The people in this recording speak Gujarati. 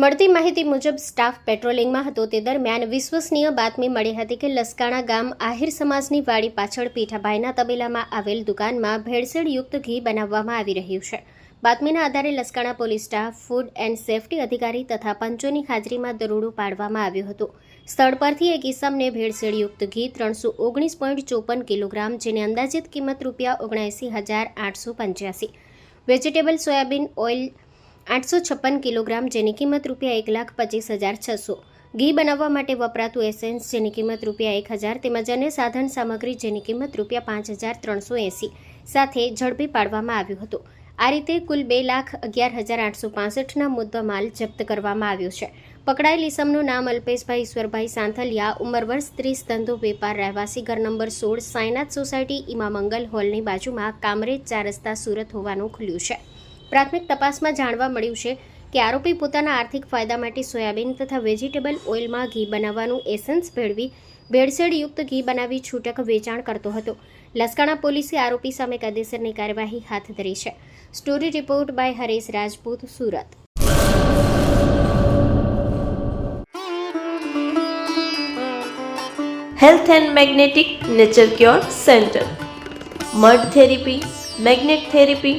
મળતી માહિતી મુજબ સ્ટાફ પેટ્રોલિંગમાં હતો. તે દરમિયાન વિશ્વસનીય બાતમી મળી હતી કે લસકાણા ગામ આહિર સમાજની વાડી પાછળ પીઠાભાઈના તબેલામાં આવેલ દુકાનમાં ભેળસેળયુક્ત ઘી બનાવવામાં આવી રહ્યું છે. બાતમીના આધારે Laskana police staff, food and safety અધિકારી તથા પંચોની હાજરીમાં દરોડો પાડવામાં આવ્યું હતું. સ્થળ પરથી એક ઇસમને ભેળસેળયુક્ત ઘી ત્રણસો ઓગણીસ પોઈન્ટ ચોપન કિલોગ્રામ, જેની અંદાજિત કિંમત રૂપિયા ઓગણએંસી હજાર આઠસો પંચ્યાસી. વેજીટેબલ સોયાબીન ઓઇલ આઠસો છપ્પન કિલોગ્રામ, જેની કિંમત રૂપિયા એક લાખ પચીસ હજાર છસો. ઘી બનાવવા માટે વપરાતું એસેન્સ, જેની કિંમત રૂપિયા એક હજાર, તેમજ અન્ય સાધન સામગ્રી, જેની કિંમત રૂપિયા પાંચ હજાર ત્રણસો એંસી સાથે ઝડપી પાડવામાં આવ્યું હતું. આ રીતે કુલ બે લાખ અગિયાર હજાર આઠસો પાસઠના મુદ્દા માલ જપ્ત કરવામાં આવ્યો છે. પકડાયેલ ઇસમનું નામ અલ્પેશભાઈ ઈશ્વરભાઈ સાંથલિયા, ઉંમર વર્ષ ત્રીસ, ધંધો વેપાર, રહેવાસી ઘર નંબર સોળ સાયનાથ સોસાયટી ઇમામંગલ હોલની બાજુમાં કામરેજ ચાર રસ્તા સુરત હોવાનું ખુલ્યું છે. પ્રાથમિક તપાસમાં જાણવા મળ્યું છે કે આરોપી પોતાના આર્થિક ફાયદા માટે સોયાબીન તથા વેજીટેબલ ઓઇલમાં ઘી બનાવવાનું એસન્સ ભેળવી ભેળસેળયુક્ત ઘી બનાવી છૂટક વેચાણ કરતો હતો. લસકાણા પોલીસે આરોપી સામે કાયદેસરની કાર્યવાહી હાથ ધરી છે. Story report by Haresh Rajput, Surat. Health and magnetic nature cure centre. Mud therapy, magnet therapy